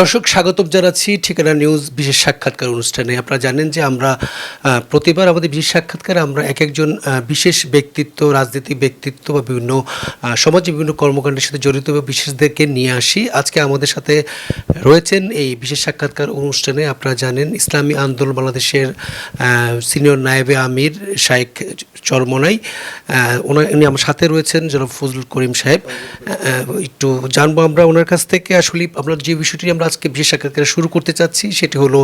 দর্শক, স্বাগতম জানাচ্ছি ঠিকানা নিউজ বিশেষ সাক্ষাৎকার অনুষ্ঠানে। আপনারা জানেন যে আমরা প্রতিবার আমাদের বিশেষ সাক্ষাৎকারে আমরা এক একজন বিশেষ ব্যক্তিত্ব রাজনীতি ব্যক্তিত্ব বা বিভিন্ন সমাজে বিভিন্ন কর্মকাণ্ডের সাথে জড়িত বিশেষদেরকে নিয়ে আসি। আজকে আমাদের সাথে রয়েছেন এই বিশেষ সাক্ষাৎকার অনুষ্ঠানে আপনারা জানেন ইসলামী আন্দোলন বাংলাদেশের সিনিয়র নায়েবে আমির শাইখ চরমনাই। উনি আমার সাথে রয়েছেন জনাব ফজলুল করিম সাহেব। একটু জানব আমরা ওনার কাছ থেকে। আসলে আপনার যে বিষয়টি আমরা আজকে বিশেষ সাক্ষাৎকার শুরু করতে চাচ্ছি, সেটি হলো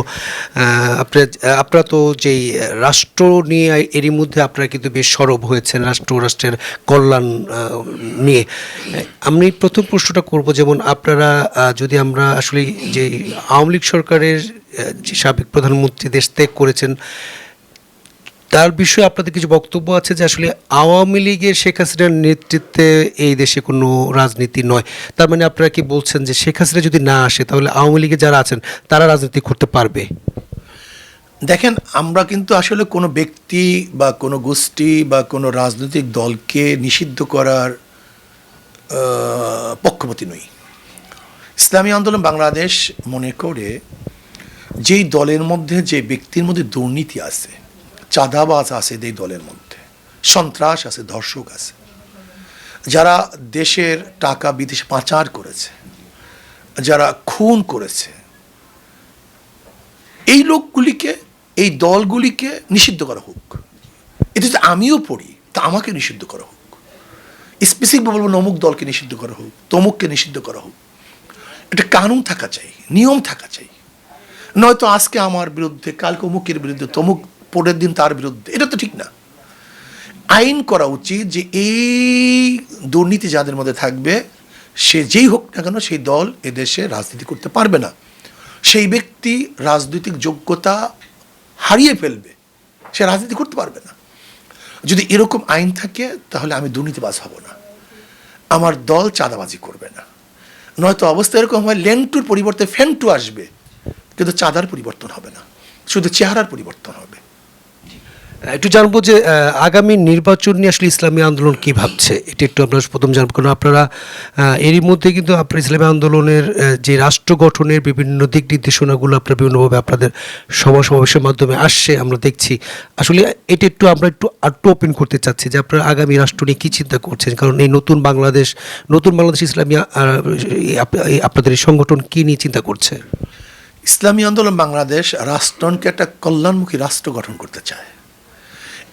আপনার, আপনারা তো যেই রাষ্ট্র নিয়ে এরই মধ্যে আপনারা কিন্তু বেশ সরব হয়েছেন রাষ্ট্র রাষ্ট্রের কল্যাণ নিয়ে। আমি প্রথম প্রশ্নটা করব, যেমন আপনারা যদি আমরা আসলে যে আওয়ামী লীগ সরকারের যে সাবেক প্রধানমন্ত্রী দেশ ত্যাগ করেছেন তার বিষয়ে আপনাদের কিছু বক্তব্য আছে যে আসলে আওয়ামী লীগের শেখ হাসিনার নেতৃত্বে এই দেশে কোনো রাজনীতি নয়। তার মানে আপনারা কি বলছেন যে শেখ হাসিনা যদি না আসে, তাহলে আওয়ামী লীগে যারা আছেন, তারা রাজনীতি করতে পারবে? দেখেন, আমরা কিন্তু আসলে কোনো ব্যক্তি বা কোনো গোষ্ঠী বা কোনো রাজনৈতিক দলকে নিষিদ্ধ করার পক্ষপাতী নই। ইসলামী আন্দোলন বাংলাদেশ মনে করে, যেই দলের মধ্যে যে ব্যক্তির মধ্যে দুর্নীতি আছে চাঁদাবাজ আছে এই দলের মধ্যে, সন্ত্রাস আছে, ধর্ষক আছে। যারা দেশের টাকা বিদেশে পাচার করেছে, যারা খুন করেছে, এই লোকগুলিকে, এই দলগুলিকে নিষিদ্ধ করা হোক। এতে যদি আমিও পড়ি, তা আমাকে নিষিদ্ধ করা হোক। স্পেসিফিক বলব অমুক দলকে নিষিদ্ধ করা হোক, তমুককে নিষিদ্ধ করা হোক। একটা কানুন থাকা চাই, নিয়ম থাকা চাই। নয়তো আজকে আমার বিরুদ্ধে, কালকে অমুকের বিরুদ্ধে তমুক পরের দিন তার বিরুদ্ধে। এটা তো ঠিক না। আইন করা উচিত যে এই দুর্নীতি যাদের মধ্যে থাকবে, সে যেই হোক না কেন সেই দল এদেশে রাজনীতি করতে পারবে না। সেই ব্যক্তি রাজনৈতিক যোগ্যতা হারিয়ে ফেলবে, সে রাজনীতি করতে পারবে না। যদি এরকম আইন থাকে, তাহলে আমি দুর্নীতিবাজ হব না। আমার দল চাঁদাবাজি করবে না। নয়তো অবস্থা এরকম হয় লেন্টুর পরিবর্তে ফেন্টু আসবে, কিন্তু চাঁদার পরিবর্তন হবে না। শুধু চেহারার পরিবর্তন হবে। একটু জানব যে আগামী নির্বাচন নিয়ে আসলে ইসলামী আন্দোলন কি ভাবছে? এটা একটু আপনার প্রথম জানব কারণ আপনারা এরই মধ্যে কিন্তু আপনার ইসলামী আন্দোলনের যে রাষ্ট্র গঠনের বিভিন্ন দিক নির্দেশনাগুলো আপনার বিভিন্নভাবে আপনাদের সভা সমাবেশের মাধ্যমে আসছে, আমরা দেখছি। আসলে এটা একটু আমরা একটু আটটু ওপেন করতে চাচ্ছি যে, আপনারা আগামী রাষ্ট্র নিয়ে কী চিন্তা করছেন? কারণ এই নতুন বাংলাদেশ নতুন বাংলাদেশ ইসলামী আপনাদের এই সংগঠন কী নিয়ে চিন্তা করছে? ইসলামী আন্দোলন বাংলাদেশ রাষ্ট্রকে একটা কল্যাণমুখী রাষ্ট্র গঠন করতে চায়।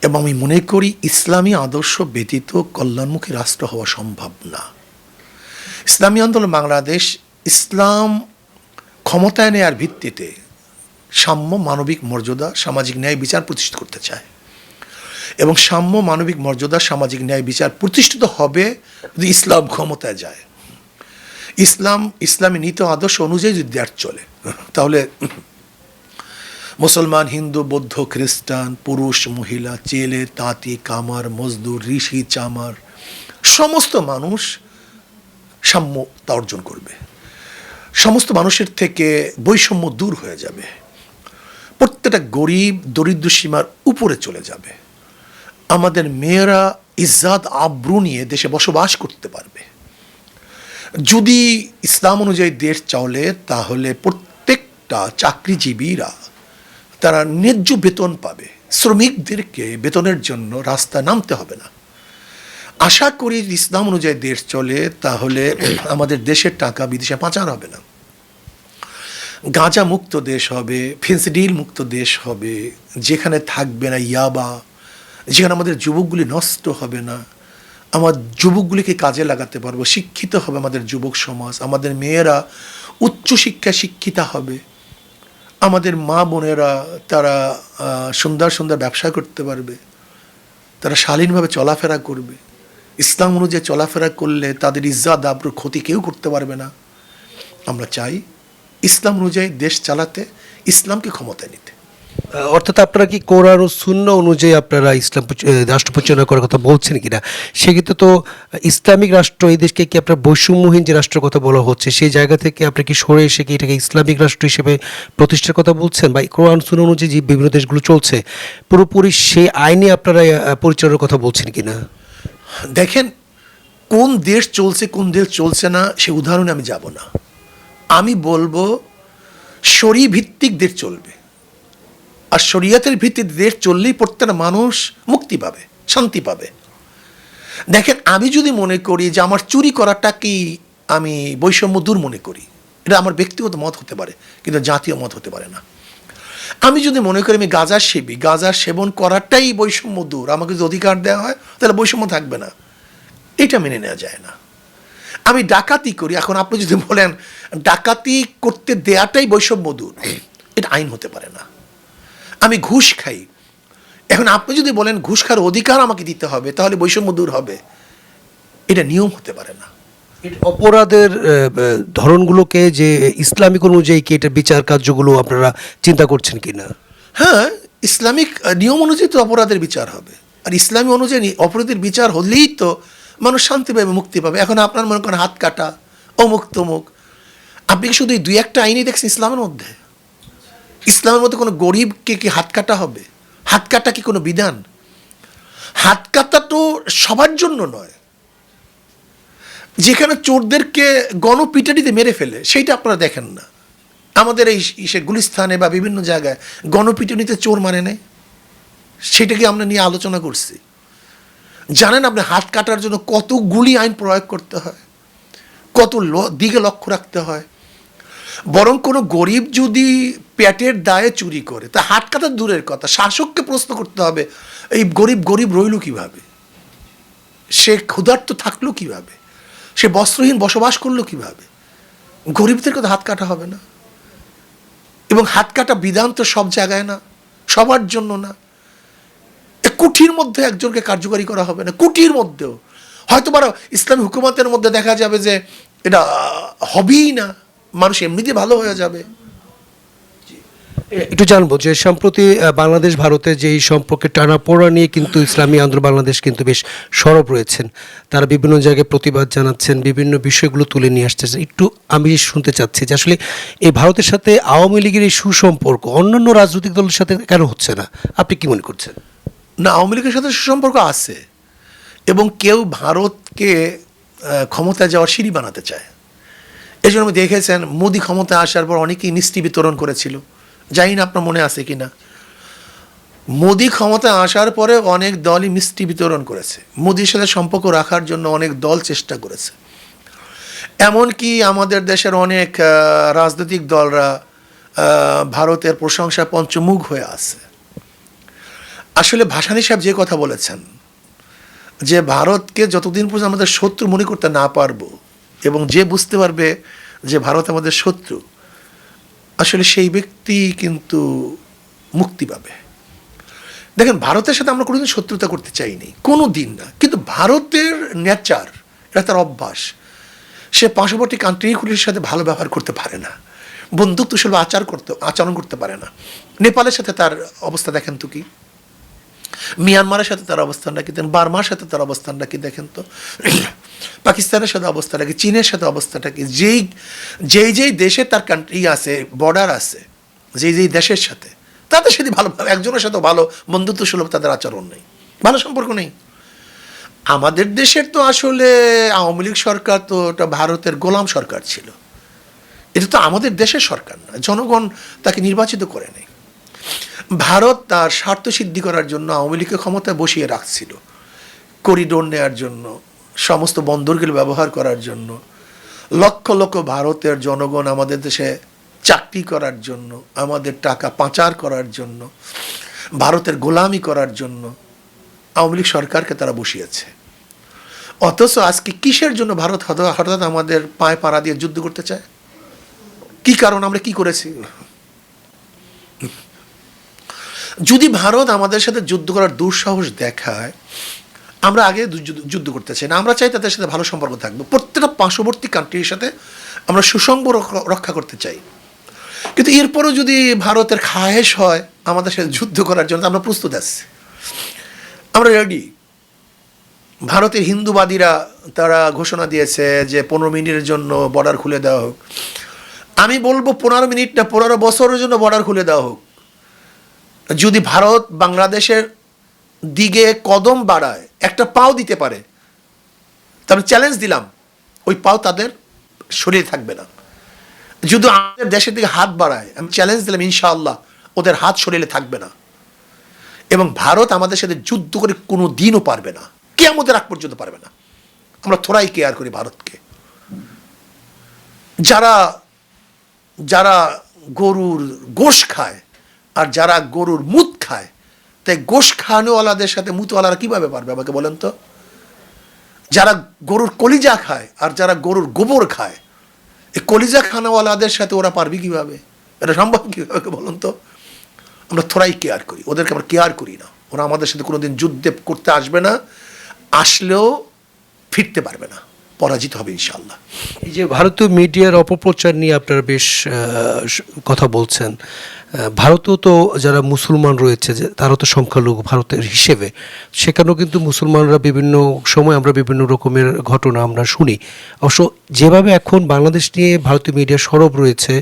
এবং আমি মনে করি ইসলামী আদর্শ ব্যতীত কল্যাণমুখী রাষ্ট্র হওয়া সম্ভব না। ইসলামী আন্দোলন বাংলাদেশ ইসলাম ক্ষমতায় নেয়ার ভিত্তিতে সাম্য মানবিক মর্যাদা, সামাজিক ন্যায় বিচার প্রতিষ্ঠিত করতে চায়। এবং সাম্য মানবিক মর্যাদা, সামাজিক ন্যায় বিচার প্রতিষ্ঠিত হবে যদি ইসলাম ক্ষমতায় যায়। ইসলাম, ইসলামী নীতি আদর্শ অনুযায়ী যদি দেশ চলে, তাহলে মুসলমান, হিন্দু, বৌদ্ধ, খ্রিস্টান, পুরুষ, মহিলা, চেলে, তাঁতি, কামার, মজদুর, ঋষি, চামার, সমস্ত মানুষ সাম্যতা অর্জন করবে। সমস্ত মানুষের থেকে বৈষম্য দূর হয়ে যাবে। প্রত্যেকটা গরিব, দরিদ্র সীমার উপরে চলে যাবে। আমাদের মেয়েরা ইজ্জাত আব্রু নিয়ে দেশে বসবাস করতে পারবে। যদি ইসলাম অনুযায়ী দেশ চলে, তাহলে প্রত্যেকটা চাকরিজীবীরা তারা ন্যায্য বেতন পাবে। শ্রমিকদেরকে বেতনের জন্য রাস্তায় নামতে হবে না। আশা করি ইসলাম অনুযায়ী দেশ চলে, তাহলে আমাদের দেশের টাকা বিদেশে পাচার হবে না। গাঁজা মুক্ত দেশ হবে, ফেন্সিডিল মুক্ত দেশ হবে, যেখানে থাকবে না ইয়াবা, যেখানে আমাদের যুবকগুলি নষ্ট হবে না। আমার যুবকগুলিকে কাজে লাগাতে পারব, শিক্ষিত হবে আমাদের যুবক সমাজ। আমাদের মেয়েরা উচ্চ শিক্ষা শিক্ষিতা হবে। আমাদের মা বোনেরা তারা সুন্দর সুন্দর ব্যবসা করতে পারবে। তারা শালীনভাবে চলাফেরা করবে। ইসলাম অনুযায়ী চলাফেরা করলে তাদের ইজ্জাত, আব্রুর ক্ষতি কেউ করতে পারবে না। আমরা চাই ইসলাম অনুযায়ী দেশ চালাতে, ইসলামকে ক্ষমতায় নিতে। অর্থাৎ আপনারা কি কোরআন ও শূন্য অনুযায়ী আপনারা ইসলাম রাষ্ট্র পরিচালনা করার কথা বলছেন কিনা? সেক্ষেত্রে তো ইসলামিক রাষ্ট্র এই দেশকে কি আপনার বৈষম্যহীন যে রাষ্ট্রের কথা বলা হচ্ছে, সেই জায়গা থেকে আপনি কি সরে এসে কি এটাকে ইসলামিক রাষ্ট্র হিসেবে প্রতিষ্ঠার কথা বলছেন? বা কোরআন শূন্য অনুযায়ী যে বিভিন্ন দেশগুলো চলছে, পুরোপুরি সেই আইনে আপনারা পরিচালনার কথা বলছেন কিনা? দেখেন, কোন দেশ চলছে, কোন দেশ চলছে না, সে উদাহরণে আমি যাব না। আমি বলব শরী ভিত্তিক দেশ চলবে। আর শরীয়তের ভিত্তিতে দেশ চললেই প্রত্যেকটা মানুষ মুক্তি পাবে, শান্তি পাবে। দেখেন, আমি যদি মনে করি যে আমার চুরি করাটা কি আমি বৈষম্য দূর মনে করি, এটা আমার ব্যক্তিগত মত হতে পারে, কিন্তু জাতীয় মত হতে পারে না। আমি যদি মনে করি আমি গাঁজার সেবী, গাঁজার সেবন করাটাই বৈষম্য দূর, আমাকে যদি অধিকার দেওয়া হয়, তাহলে বৈষম্য থাকবে না। এটা মেনে নেওয়া যায় না। আমি ডাকাতি করি, এখন আপনি যদি বলেন, ডাকাতি করতে দেয়াটাই বৈষম্য দূর, এটা আইন হতে পারে না। আমি ঘুষ খাই। এখন আপনি যদি বলেন ঘুষ খাওয়ার অধিকার আমাকে দিতে হবে তাহলে বৈষম্য দূর হবে। এটা নিয়ম হতে পারে না। অপরাধের ধরনগুলোকে যে ইসলামিক অনুযায়ী কি এটা বিচার কার্যগুলো আপনারা চিন্তা করছেন কি না হ্যাঁ ইসলামিক নিয়ম অনুযায়ী তো অপরাধের বিচার হবে। আর ইসলামী অনুযায়ী অপরাধের বিচার হলেই তো মানুষ শান্তি পাবে মুক্তি পাবে। এখন আপনার মনে করেন হাত কাটা অমুক তমুক আপনি শুধু দুই একটা আইনই দেখছেন ইসলামের মধ্যে? ইসলামের মধ্যে কোনো গরিবকে কি হাত কাটা হবে? হাত কাটা কি কোনো বিধান? হাত কাটা তো সবার জন্য নয়। যেখানে চোরদেরকে গণপিটারিতে মেরে ফেলে, সেইটা আপনারা দেখেন না। আমাদের এই সে গুলিস্থানে বা বিভিন্ন জায়গায় গণপিটুনিতে চোর মানে নেই? সেটাকে আমরা নিয়ে আলোচনা করছি? জানেন আপনি হাত কাটার জন্য কতগুলি আইন প্রয়োগ করতে হয়? কত দিকে লক্ষ্য রাখতে হয়? বরং কোনো গরিব যদি পেটের দায়ে চুরি করে, তা হাত কাটার দূরের কথা। শাসককে প্রশ্ন করতে হবে, এই গরিব গরিব রইল কীভাবে? সে ক্ষুধার্ত থাকল কীভাবে? সে বস্ত্রহীন বসবাস করল কীভাবে? গরিবদের কথা হাত কাটা হবে না। এবং হাত কাটা বিধান তো সব জায়গায় না, সবার জন্য না। কুঠির মধ্যে একজনকে কার্যকারী করা হবে না কুটির মধ্যেও। হয়তো বারো ইসলামী হুকুমতের মধ্যে দেখা যাবে যে এটা হবেই না। মানুষ এমনিতে ভালো হয়ে যাবে। একটু জানব যে সম্প্রতি বাংলাদেশ ভারতের যে এই সম্পর্কে টানা পোড়া নিয়ে কিন্তু ইসলামী আন্দোলন বাংলাদেশ কিন্তু বেশ সরব রয়েছেন। তারা বিভিন্ন জায়গায় প্রতিবাদ জানাচ্ছেন বিভিন্ন বিষয়গুলো তুলে নিয়ে আসতেছেন। একটু আমি শুনতে চাচ্ছি যে আসলে এই ভারতের সাথে আওয়ামী লীগের এই সুসম্পর্ক অন্যান্য রাজনৈতিক দলের সাথে কেন হচ্ছে না? আপনি কি মনে করছেন? না আওয়ামী লীগের সাথে সুসম্পর্ক আছে এবং কেউ ভারতকে আহ, ক্ষমতায় যাওয়ার সিঁড়ি বানাতে চায়। এই জন্য দেখেছেন, মোদি ক্ষমতায় আসার পর অনেকেই মিষ্টি বিতরণ করেছিল। জানি না আপনার মনে আছে কি না মোদি ক্ষমতায় আসার পরে অনেক দলই মিষ্টি বিতরণ করেছে। মোদির সাথে সম্পর্ক রাখার জন্য অনেক দল চেষ্টা করেছে। এমনকি আমাদের দেশের অনেক রাজনৈতিক দলরা ভারতের প্রশংসা পঞ্চমুখ হয়ে আছে। আসলে ভাসানী সাহেব যে কথা বলেছেন, যে ভারতকে যতদিন পর্যন্ত আমাদের শত্রু মনে করতে না পারব এবং যে বুঝতে পারবে যে ভারত আমাদের শত্রু, আসলে সেই ব্যক্তি কিন্তু মুক্তি পাবে। দেখেন, ভারতের সাথে আমরা কোনোদিন শত্রুতা করতে চাইনি কোনো দিন না। কিন্তু ভারতের নেচার, এটা তার অভ্যাস। সে পার্শ্ববর্তী কান্ট্রিগুলির সাথে ভালো ব্যবহার করতে পারে না। বন্ধুত্ব সুলভ আচার করতে, আচরণ করতে পারে না। নেপালের সাথে তার অবস্থা দেখেন তো কি? মিয়ানমারের সাথে তার অবস্থানটা কি দেখেন? বার্মার সাথে তার অবস্থানটা কি দেখেন তো? পাকিস্তানের সাথে অবস্থাটা কি চীনের সাথে অবস্থাটা কি যেই যেই যেই দেশে তার কান্ট্রি আছে বর্ডার আছে, যেই যেই দেশের সাথে, তাদের সাথে ভালো, একজনের সাথে ভালো বন্ধুত্ব সুলভ তাদের আচরণ নেই, ভালো সম্পর্ক নেই। আমাদের দেশের তো আসলে আওয়ামী লীগ সরকার তো ওটা ভারতের গোলাম সরকার ছিল। এটা তো আমাদের দেশের সরকার না, জনগণ তাকে নির্বাচিত করে নেই। ভারত তার স্বার্থ সিদ্ধি করার জন্য আওয়ামী লীগকে ক্ষমতায় বসিয়ে রাখছিল, করিডোর নেয়ার জন্য সমস্ত বন্দরগুলো ব্যবহার করার জন্য। লক্ষ লক্ষ ভারতের জনগণ আমাদের দেশে চাকরি করার জন্য, আমাদের টাকা পাচার করার জন্য, ভারতের গোলামি করার জন্য আওয়ামী লীগ সরকারকে তারা বসিয়েছে। অথচ আজকে কিসের জন্য ভারত হঠাৎ আমাদের পায়ে পাড়া দিয়ে যুদ্ধ করতে চায়? কি কারণ আমরা কি করেছি? যদি ভারত আমাদের সাথে যুদ্ধ করার দুঃসাহস দেখায় আমরা আগে যুদ্ধ- করতে চাই না। আমরা চাই তাদের সাথে ভালো সম্পর্ক থাকবে প্রত্যেকটা পার্শ্ববর্তী কান্ট্রির সাথে আমরা সুসঙ্গ রক্ষ- রক্ষা করতে চাই। কিন্তু এরপরও যদি ভারতের খায়েশ হয় আমাদের সাথে যুদ্ধ করার জন্য, আমরা প্রস্তুত আছি। আমরা রেডি ভারতের হিন্দুবাদীরা তারা ঘোষণা দিয়েছে যে পনেরো মিনিটের জন্য বর্ডার খুলে দেওয়া হোক। আমি বলব পনেরো মিনিট না পনেরো বছরের জন্য বর্ডার খুলে দেওয়া হোক। যদি ভারত বাংলাদেশের দিকে কদম বাড়ায় একটা পাও দিতে পারে। তাহলে চ্যালেঞ্জ দিলাম। ওই পাও তাদের শরীরে থাকবে না। যদি আমাদের দেশের দিকে হাত বাড়ায়, আমি চ্যালেঞ্জ দিলাম ইনশাআল্লাহ, ওদের হাত শরীরে থাকবে না। এবং ভারত আমাদের সাথে যুদ্ধ করে কোনো দিনও পারবে না। কে আমাদের আগ পর্যন্ত পারবে না। আমরা থোড়াই কেয়ার করি ভারতকে। যারা যারা গরুর গোশ খায়, আর যারা গরুর মুদ খায় তাই গোশ খাওয়ানোওয়ালাদের সাথে মুতওয়ালারা কীভাবে পারবে আমাকে বলেন তো? যারা গরুর কলিজা খায় আর যারা গরুর গোবর খায়, এই কলিজা খানাওয়ালাদের সাথে ওরা পারবে কীভাবে? এটা সম্ভব কীভাবে বলুন তো? আমরা থোড়াই কেয়ার করি, ওদেরকে আমরা কেয়ার করি না। ওরা আমাদের সাথে কোনোদিন যুদ্ধে করতে আসবে না, আসলেও ফিরতে পারবে না। পরাজিত হবে ইনশাল্লাহ এই যে ভারতীয় মিডিয়ার অপপ্রচার নিয়ে আপনারা বেশ কথা বলছেন। ভারতেও তো যারা মুসলমান রয়েছে তারা তো সংখ্যালঘু ভারতের হিসেবে, সেখানেও কিন্তু মুসলমানরা বিভিন্ন সময় আমরা বিভিন্ন রকমের ঘটনা আমরা শুনি। অবশ্য যেভাবে এখন বাংলাদেশ নিয়ে ভারতীয় মিডিয়া সরব রয়েছে,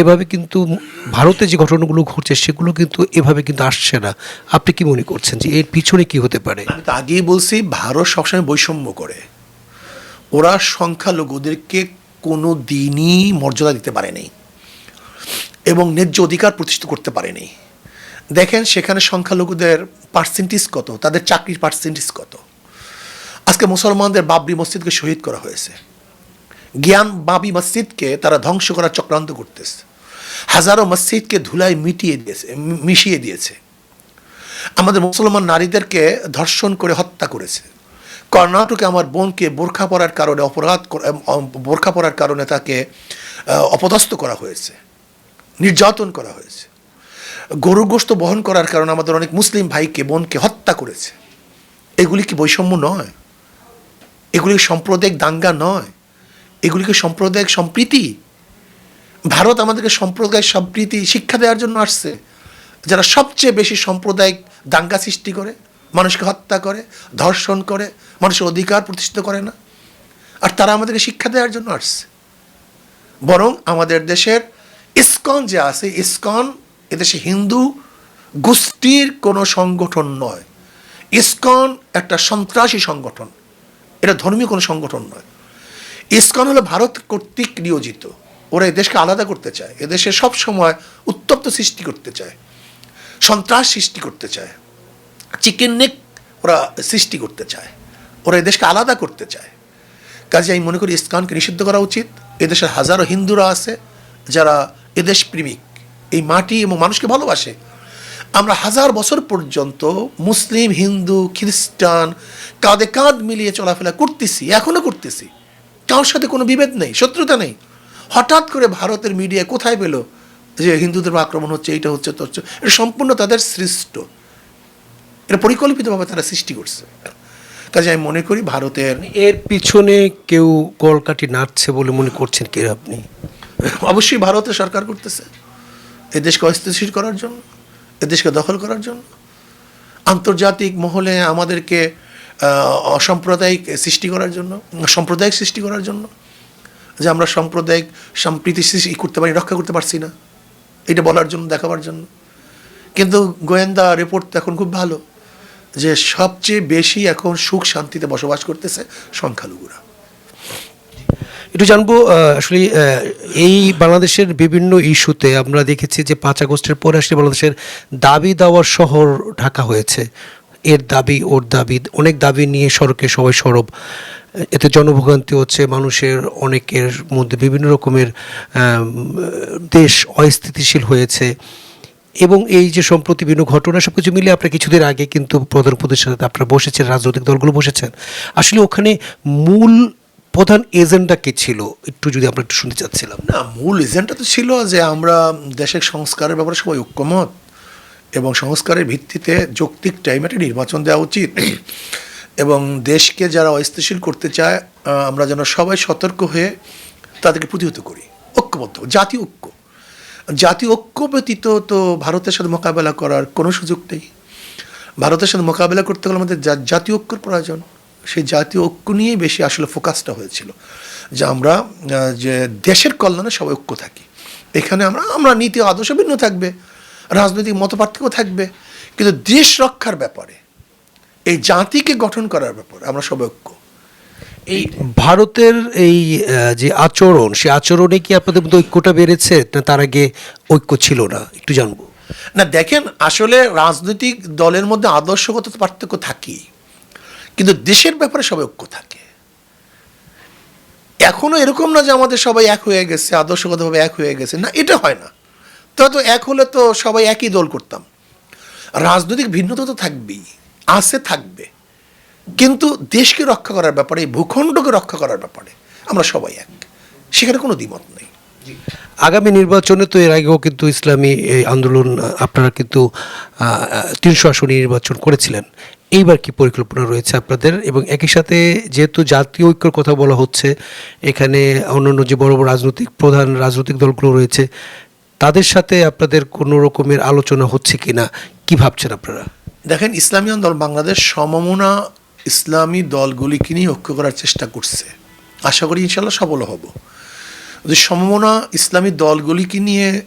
এভাবে কিন্তু ভারতে যে ঘটনাগুলো ঘটছে, সেগুলো কিন্তু এভাবে কিন্তু আসছে না। আপনি কি মনে করছেন যে এর পিছনে কি হতে পারে? আমি তো আগেই বলছি, ভারত সবসময় বৈষম্য করে। ওরা সংখ্যালঘুদেরকে কোনো দিনই মর্যাদা দিতে পারেনি। এবং ন্যায্য অধিকার প্রতিষ্ঠিত করতে পারেনি। দেখেন সেখানে সংখ্যালঘুদের পার্সেন্টেজ কত, তাদের চাকরির পার্সেন্টেজ কত। আজকে মুসলমানদের বাবরি মসজিদকে শহীদ করা হয়েছে। জ্ঞান বাবি মসজিদকে তারা ধ্বংস করার চক্রান্ত করতেছে। হাজারো মসজিদকে ধুলায় মিটিয়ে দিয়েছে, মিশিয়ে দিয়েছে। আমাদের মুসলমান নারীদেরকে ধর্ষণ করে হত্যা করেছে। কর্ণাটকে আমার বোনকে বোরখা পরার কারণে অপরাধ বোরখা পরার কারণে তাকে অপদস্থ করা হয়েছে। নির্যাতন করা হয়েছে। গরু গোস্ত বহন করার কারণে আমাদের অনেক মুসলিম ভাইকে, বোনকে হত্যা করেছে। এগুলি কি বৈষম্য নয়? এগুলি সাম্প্রদায়িক দাঙ্গা নয়? এগুলিকে সাম্প্রদায়িক সম্প্রীতি? ভারত আমাদেরকে সাম্প্রদায়িক সম্প্রীতি শিক্ষা দেওয়ার জন্য আসছে। যারা সবচেয়ে বেশি সাম্প্রদায়িক দাঙ্গা সৃষ্টি করে, মানুষকে হত্যা করে, ধর্ষণ করে, মানুষের অধিকার প্রতিষ্ঠিত করে না। আর তারা আমাদেরকে শিক্ষা দেওয়ার জন্য আসছে। বরং আমাদের দেশের ইসকন যে আছে, ইসকন এদেশে হিন্দু গোষ্ঠীর কোনো সংগঠন নয়। ইসকন একটা সন্ত্রাসী সংগঠন। এটা ধর্মীয় কোনো সংগঠন নয়। ইসকন হলো ভারত কর্তৃক নিয়োজিত। ওরা দেশকে আলাদা করতে চায়। এদেশে সব সময় উত্তপ্ত সৃষ্টি করতে চায়। সন্ত্রাস সৃষ্টি করতে চায়। চিকেন নেক ওরা সৃষ্টি করতে চায়। ওরা দেশকে আলাদা করতে চায়। কাজে আমি মনে করি ইসকনকে নিষিদ্ধ করা উচিত। এদেশের হাজারো হিন্দুরা আছে যারা এদেশ প্রেমিক। এই মাটি এবং মানুষকে ভালোবাসে। আমরা হাজার বছর পর্যন্ত মুসলিম, হিন্দু, খ্রিস্টান, কাঁধে কাঁধ মিলিয়ে চলাফেরা করতেছি এখনও করতেছি। কারোর সাথে কোনো বিভেদ নেই, শত্রুতা নেই। হঠাৎ করে ভারতের মিডিয়া কোথায় পেল যে হিন্দুদের আক্রমণ হচ্ছে, এইটা হচ্ছে, তো হচ্ছে, এটা সম্পূর্ণ তাদের সৃষ্ট। এটা পরিকল্পিতভাবে তারা সৃষ্টি করছে। কাজে আমি মনে করি ভারতের এর পিছনে কেউ কলকাঠি নাড়ছে বলে মনে করছেন কে আপনি? অবশ্যই ভারতের সরকার করতেছে। এ দেশকে অস্থিতিশীল করার জন্য এ দেশকে দখল করার জন্য। আন্তর্জাতিক মহলে আমাদেরকে অসাম্প্রদায়িক সৃষ্টি করার জন্য, সাম্প্রদায়িক সৃষ্টি করার জন্য, যে আমরা সাম্প্রদায়িক সম্প্রীতি সৃষ্টি করতে পারি, রক্ষা করতে পারছি না। এটা বলার জন্য, দেখাবার জন্য। কিন্তু গোয়েন্দা রিপোর্ট তো এখন খুব ভালো, যে সবচেয়ে বেশি এখন সুখ শান্তিতে বসবাস করতেছে সংখ্যালঘুরা। একটু জানব আসলে এই বাংলাদেশের বিভিন্ন ইস্যুতে আমরা দেখেছি যে পাঁচ আগস্টের পরে আসলে বাংলাদেশের দাবি দেওয়ার শহর ঢাকা হয়েছে। এর দাবি, ওর দাবি, অনেক দাবি নিয়ে সড়কে সবাই সরব। এতে জনভোগান্তি হচ্ছে, মানুষের, অনেকের মধ্যে বিভিন্ন রকমের দেশ অস্থিতিশীল হয়েছে। এবং এই যে সম্প্রতি বিভিন্ন ঘটনা সব কিছু মিলে আপনার কিছুদিন আগে কিন্তু প্রধান উপদেষ্টার সাথে আপনারা বসেছেন, রাজনৈতিক দলগুলো বসেছেন। আসলে ওখানে মূল প্রধান এজেন্ডা কি ছিল? একটু যদি আমরা একটু শুনতে চাচ্ছিলাম। না, মূল এজেন্ডা তো ছিল যে আমরা দেশের সংস্কারের ব্যাপারে সবাই ঐক্যমত এবং সংস্কারের ভিত্তিতে যৌক্তিক টাইমে একটা নির্বাচন দেওয়া উচিত। এবং দেশকে যারা অস্থিতিশীল করতে চায় আমরা যেন সবাই সতর্ক হয়ে তাদেরকে প্রতিহত করি। ঐক্যবদ্ধ জাতীয় ঐক্য। জাতীয় ঐক্য ব্যতীত তো ভারতের সাথে মোকাবেলা করার কোনো সুযোগ নেই। ভারতের সাথে মোকাবেলা করতে গেলে আমাদের জা- জাতীয় ঐক্যর প্রয়োজন। সেই জাতীয় ঐক্য নিয়েই বেশি আসলে ফোকাসটা হয়েছিল। যে আমরা যে দেশের কল্যাণে সবাই ঐক্য থাকি। এখানে আমরা আমরা নীতি আদর্শ ভিন্ন থাকবে রাজনৈতিক মতপার্থক্য থাকবে কিন্তু দেশ রক্ষার ব্যাপারে এই জাতিকে গঠন করার ব্যাপারে আমরা সবাই ঐক্য। এই ভারতের এই যে আচরণ সে আচরণে কি আপনাদের মধ্যে ঐক্যটা বেড়েছে না তার আগে ঐক্য ছিল না? একটু জানব। না দেখেন আসলে রাজনৈতিক দলের মধ্যে আদর্শগত পার্থক্য থাকেই। কিন্তু দেশের ব্যাপারে সবাই ঐক্য থাকে। এখনও এরকম না যে আমাদের সবাই এক হয়ে গেছে, আদর্শগতভাবে এক হয়ে গেছে। না, এটা হয় না। তো এক হলে তো সবাই একই দল করতাম। রাজনৈতিক ভিন্নতা তো থাকবেই, আছে, থাকবে। কিন্তু দেশকে রক্ষা করার ব্যাপারে, ভূখণ্ডকে রক্ষা করার ব্যাপারে আমরা সবাই এক। সেখানে কোনো দ্বিমত নেই। আগামী নির্বাচনে তো এর আগেও কিন্তু ইসলামী, এই আন্দোলন, আপনারা কিন্তু তিনশো আসনে নির্বাচন করেছিলেন। এইবার কি পরিকল্পনা রয়েছে আপনাদের? এবং একই সাথে যেহেতু জাতীয় ঐক্যর কথা বলা হচ্ছে, এখানে অন্যান্য যে বড় বড় রাজনৈতিক, প্রধান রাজনৈতিক দলগুলো রয়েছে, তাদের সাথে আপনাদের কোনো রকমের আলোচনা হচ্ছে কি না কী ভাবছেন আপনারা? দেখেন, ইসলামী আন্দোলন বাংলাদেশ সমমনা ইসলামী দলগুলিকে নিয়ে ঐক্য করার চেষ্টা করছে। আশা করি ইনশাল্লাহ সফল হব। যদি সমমনা ইসলামী দলগুলিকে নিয়ে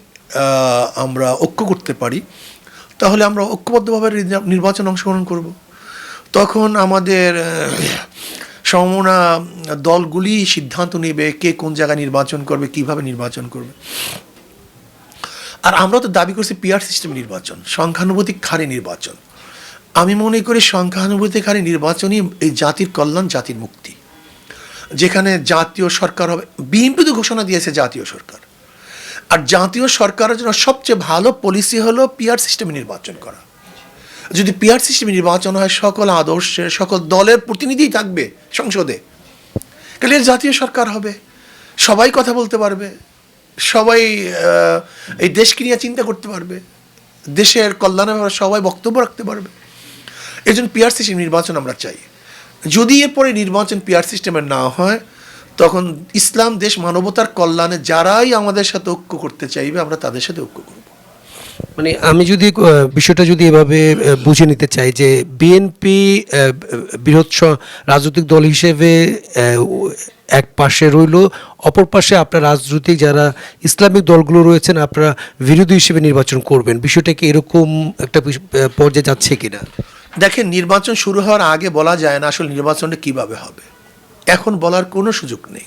আমরা ঐক্য করতে পারি, তাহলে আমরা ঐক্যবদ্ধভাবে নির্বা- নির্বাচনে অংশগ্রহণ করব। তখন আমাদের আহ, সমমনা দলগুলি সিদ্ধান্ত নেবে কে কোন জায়গায় নির্বাচন করবে কীভাবে নির্বাচন করবে। আর আমরা তো দাবি করছি পিয়ার সিস্টেম নির্বাচন সংখ্যানুভূতিক হারে নির্বাচন। আমি মনে করি সংখ্যানুভূতিক হারে নির্বাচনই এই জাতির কল্যাণ জাতির মুক্তি। যেখানে জাতীয় সরকার হবে বিএনপি তো ঘোষণা দিয়েছে জাতীয় সরকার। আর জাতীয় সরকারের জন্য সবচেয়ে ভালো পলিসি হলো পিয়ার সিস্টেমে নির্বাচন করা। যদি পিআর সিস্টেমে নির্বাচন হয়, সকল আদর্শের, সকল দলের প্রতিনিধি থাকবে সংসদে। তাহলে জাতীয় সরকার হবে। সবাই কথা বলতে পারবে। সবাই এই দেশকে নিয়ে চিন্তা করতে পারবে। দেশের কল্যাণে সবাই বক্তব্য রাখতে পারবে। এই জন্য পিআর সিস্টেম নির্বাচন আমরা চাই। যদি এরপরে নির্বাচন পিআর সিস্টেমের না হয়, তখন ইসলাম দেশ মানবতার কল্যাণে যারাই আমাদের সাথে ঐক্য করতে চাইবে, আমরা তাদের সাথে ঐক্য করব। মানে আমি যদি বিষয়টা যদি এভাবে বুঝে নিতে চাই যে বিএনপি বৃহৎ রাজনৈতিক দল হিসেবে এক পাশে রইল, অপর পাশে আপনার রাজনৈতিক যারা ইসলামিক দলগুলো রয়েছেন, আপনারা বিরোধী হিসেবে নির্বাচন করবেন। বিষয়টা কি এরকম একটা পর্যায়ে যাচ্ছে কিনা? দেখেন, নির্বাচন শুরু হওয়ার আগে বলা যায় না আসলে নির্বাচনটা কীভাবে হবে। এখন বলার কোনো সুযোগ নেই।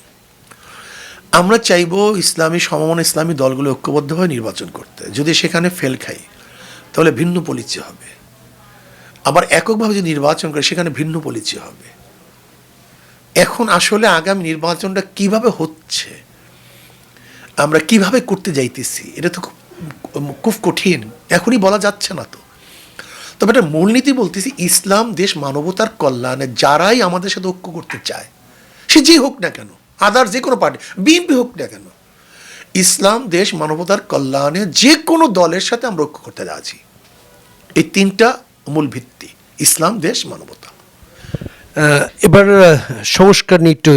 আমরা চাইব ইসলামী সমমনা ইসলামী দলগুলো ঐক্যবদ্ধভাবে নির্বাচন করতে। যদি সেখানে ফেল খাই, তাহলে ভিন্ন পলিচি হবে। আবার এককভাবে যদি নির্বাচন করে, সেখানে ভিন্ন পলিচি হবে। এখন আসলে আগামী নির্বাচনটা কীভাবে হচ্ছে, আমরা কীভাবে করতে যাইতেছি, এটা তো খুব কঠিন। এখনই বলা যাচ্ছে না তো। তবে এটা মূলনীতি বলতেছি, ইসলাম, দেশ মানবতার কল্যাণে যারাই আমাদের সাথে ঐক্য করতে চায়, সে যে হোক না কেন আদার যে কোনো পার্টি বিএনপি হোক না কেন, ইসলাম দেশ মানবতার কল্যাণে যে কোনো দলের সাথে আমরা ঐক্য করতে রাজি। এই তিনটা মূল ভিত্তি, ইসলাম দেশ মানবতা। এবার সংস্কার নিয়ে একটু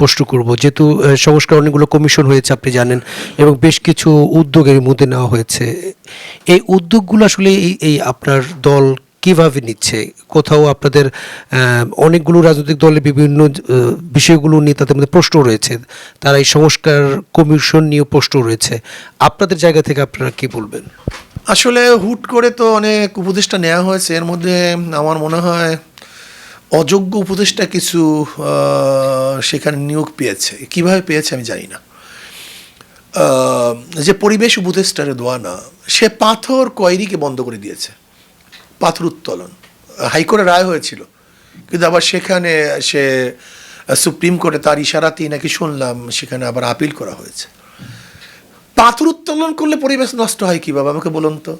প্রশ্ন করব। যেহেতু সংস্কার অনেকগুলো কমিশন হয়েছে, আপনি জানেন, এবং বেশ কিছু উদ্যোগের মধ্যে নেওয়া হয়েছে। এই উদ্যোগগুলো আসলে এই আপনার দল কীভাবে নিচ্ছে? কোথাও আপনাদের অনেকগুলো রাজনৈতিক দলের বিভিন্ন বিষয়গুলো নিয়ে তাদের মধ্যে প্রশ্ন রয়েছে। তারা এই সংস্কার কমিশন নিয়ে প্রশ্ন রয়েছে। আপনাদের জায়গা থেকে আপনারা কি বলবেন? আসলে হুট করে তো অনেক উপদেষ্টা নেওয়া হয়েছে। এর মধ্যে আমার মনে হয় অযোগ্য উপদেষ্টা কিছু সেখানে নিয়োগ পেয়েছে। কীভাবে পেয়েছে আমি জানি না। যে পরিবেশ উপদেষ্টারে দোয়া না, সে পাথর কয়েরিকে বন্ধ করে দিয়েছে। পাথর উত্তোলন। হাইকোর্টে রায় হয়েছিল। কিন্তু আবার সেখানে সে সুপ্রিম কোর্টে তার ইশারাতেই নাকি শুনলাম সেখানে আবার আপিল করা হয়েছে। পাথর উত্তোলন করলে পরিবেশ নষ্ট হয় কি বাবা? আমাকে বলুন তো।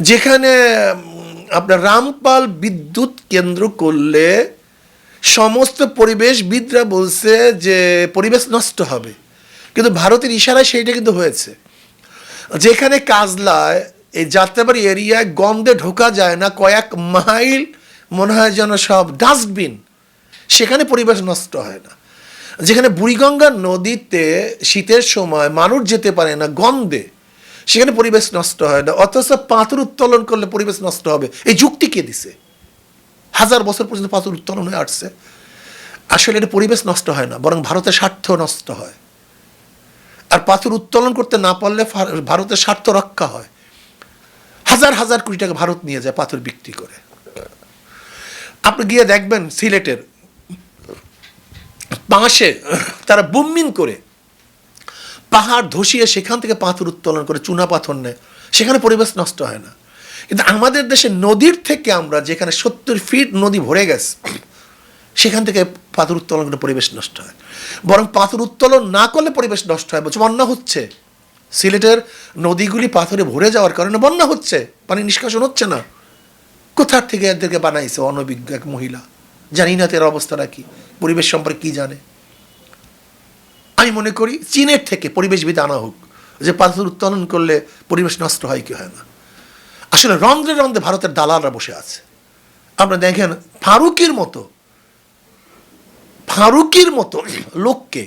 যেখানে আপনার রামপাল বিদ্যুৎ কেন্দ্র করলে সমস্ত পরিবেশবিদরা বলছে যে পরিবেশ নষ্ট হবে। কিন্তু ভারতের ইশারায় সেইটা কিন্তু হয়েছে। যেখানে কাজলায় এই যাত্রাবাড়ি এরিয়ায় গন্ধে ঢোকা যায় না, কয়েক মাইল মনে হয় যেন সব ডাস্টবিন। সেখানে পরিবেশ নষ্ট হয় না। যেখানে বুড়িগঙ্গা নদীতে শীতের সময় মানুষ যেতে পারে না গন্ধে, সেখানে পরিবেশ নষ্ট হয় না। অথচ পাথর উত্তোলন করলে পরিবেশ নষ্ট হবে। এই যুক্তি কে দিছে? হাজার বছর পর্যন্ত পাথর উত্তোলন হয়ে আসছে। আসলে এটা পরিবেশ নষ্ট হয় না, বরং ভারতের স্বার্থ নষ্ট হয়। আর পাথর উত্তোলন করতে না পারলে ভারতের স্বার্থ রক্ষা হয়। হাজার হাজার কোটি টাকা ভারত নিয়ে যায় পাথর বিক্রি করে। আপনি গিয়ে দেখবেন সিলেটের বাঁশে তারা বুমমিন করে পাহাড় ধসিয়ে সেখান থেকে পাথর উত্তোলন করে, চুনা পাথর নেয়। সেখানে পরিবেশ নষ্ট হয় না। কিন্তু আমাদের দেশে নদীর থেকে আমরা যেখানে সত্তর ফিট নদী ভরে গেছে, সেখান থেকে পাথর উত্তোলন করে পরিবেশ নষ্ট হয়। বরং পাথর উত্তোলন না করলে পরিবেশ নষ্ট হয় বলছে, বন্যা হচ্ছে। সিলেটের নদীগুলি পাথরে ভরে যাওয়ার কারণে বন্যা হচ্ছে, পানি নিষ্কাশন হচ্ছে না। কোথার থেকে এদেরকে বানাইছে অনভিজ্ঞ এক মহিলা? জানি না তের অবস্থাটা কি, পরিবেশ সম্পর্কে কি জানে? আমি মনে করি চীনের থেকে পরিবেশবিদ আনা হোক, যে পাথর উত্তোলন করলে পরিবেশ নষ্ট হয় কি হয় না। আসলে রন্ধ্রে রন্ধ্রে ভারতের দালালরা বসে আছে। আপনারা দেখেন, ফারুকির মতো ফারুকির মতো লোককে,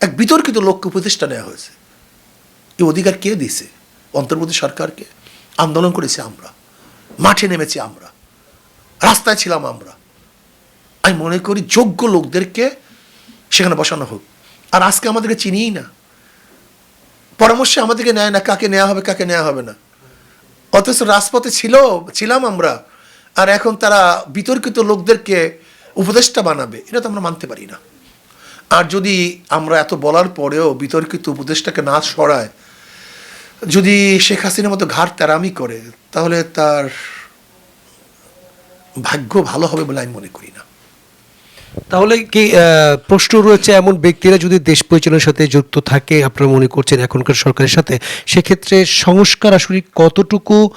এক বিতর্কিত লোককে প্রতিষ্ঠা নেওয়া হয়েছে। এই অধিকার কে দিছে অন্তর্বর্তী সরকারকে? আন্দোলন করেছি আমরা। মাঠে নেমেছি আমরা। রাস্তায় ছিলাম আমরা। আমি মনে করি যোগ্য লোকদেরকে সেখানে বসানো হোক। আর আজকে আমাদেরকে চিনিই না। পরামর্শে আমাদেরকে নেয় না, কাকে নেওয়া হবে, কাকে নেওয়া হবে না। অথচ রাজপথে ছিল, ছিলাম আমরা। আর এখন তারা বিতর্কিত লোকদেরকে উপদেষ্টা বানাবে, এটা তো আমরা মানতে পারি না। আর যদি আমরা এত বলার পরেও বিতর্কিত উপদেষ্টাকে না সরায় যদি শেখ হাসিনার মতো ঘাট তেরামি করে তাহলে তার ভাগ্য ভালো হবে বলে আমি মনে করি না। তাহলে কি প্রশ্ন রয়েছে এমন ব্যক্তিরা যদি দেশ পরিচালনার সাথে যুক্ত থাকে আপনারা মনে করছেন এখনকার সরকারের সাথে সেক্ষেত্রে সংস্কার আসলে কতটুকু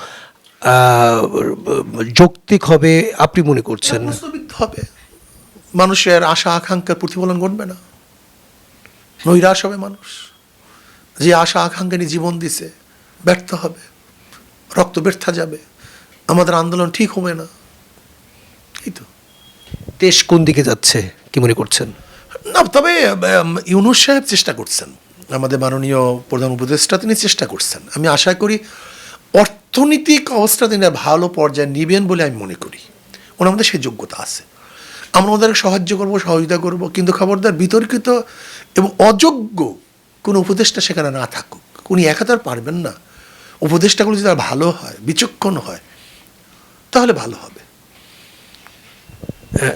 যৌক্তিক হবে আপনি মনে করছেন? হবে। মানুষের আশা আকাঙ্ক্ষার প্রতিফলন ঘটবে না। নৈরাশ হবে মানুষ। যে আশা আকাঙ্ক্ষা নিয়ে জীবন দিছে ব্যর্থ হবে রক্ত ব্যর্থা যাবে আমাদের আন্দোলন ঠিক হবে না। এই তো। দেশ কোন দিকে যাচ্ছে কি মনে করছেন? না তবে ইউনুস সাহেব চেষ্টা করছেন। আমাদের মাননীয় প্রধান উপদেষ্টা তিনি চেষ্টা করছেন। আমি আশা করি অর্থনৈতিক অবস্থা তিনি ভালো পর্যায়ে নিবেন বলে আমি মনে করি। ওনার মধ্যে সেই যোগ্যতা আছে। আমরা ওদেরকে সাহায্য করব সহযোগিতা করব কিন্তু খবরদার বিতর্কিত এবং অযোগ্য কোনো উপদেষ্টা সেখানে না থাকুক উনি একা তো আর পারবেন না। উপদেষ্টাগুলো যদি আর ভালো হয় বিচক্ষণ হয় তাহলে ভালো হবে। আহ,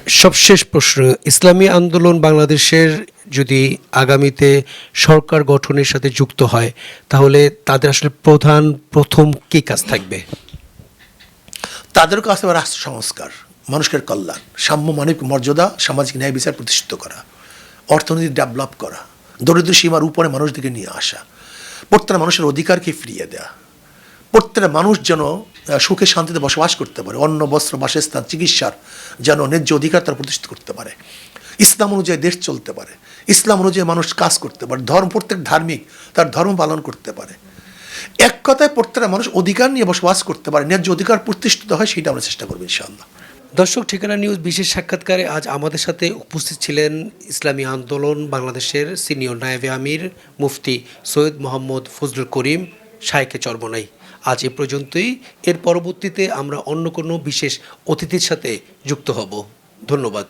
সবশেষ প্রশ্ন ইসলামী আন্দোলন বাংলাদেশের যদি আগামীতে সরকার গঠনের সাথে যুক্ত হয় তাহলে তাদের আসলে প্রধান প্রথম কি কাজ থাকবে? তাদের কাছে রাষ্ট্র সংস্কার মানুষের কল্যাণ সাম্য মানবিক মর্যাদা সামাজিক ন্যায় বিচার প্রতিষ্ঠিত করা অর্থনীতি ডেভেলপ করা। দরিদ্র সীমার উপরে মানুষদেরকে নিয়ে আসা। প্রত্যেকটা মানুষের অধিকারকে ফিরিয়ে দেয়া। প্রত্যেকটা মানুষ যেন সুখে শান্তিতে বসবাস করতে পারে। অন্ন, বস্ত্র, বাসস্থান, চিকিৎসার যেন ন্যায্য অধিকার তারা প্রতিষ্ঠিত করতে পারে। ইসলাম অনুযায়ী দেশ চলতে পারে। ইসলাম অনুযায়ী মানুষ কাজ করতে পারে। ধর্ম, প্রত্যেক ধার্মিক তার ধর্ম পালন করতে পারে। এক কথায় প্রত্যেকটা মানুষ অধিকার নিয়ে বসবাস করতে পারে। ন্যায্য অধিকার প্রতিষ্ঠিত হয় সেটা আমরা চেষ্টা করব ইনশাআল্লাহ। দর্শক, ঠিকানা নিউজ বিশেষ সাক্ষাৎকারে আজ আমাদের সাথে উপস্থিত ছিলেন ইসলামী আন্দোলন বাংলাদেশের সিনিয়র নায়েবে আমির, মুফতি সৈয়দ মোহাম্মদ ফজলুল করিম, শাইখে চর্মনাই। আজ এ পর্যন্তই। এর পরবর্তীতে আমরা অন্য কোনো বিশেষ অতিথির সাথে যুক্ত হব। ধন্যবাদ।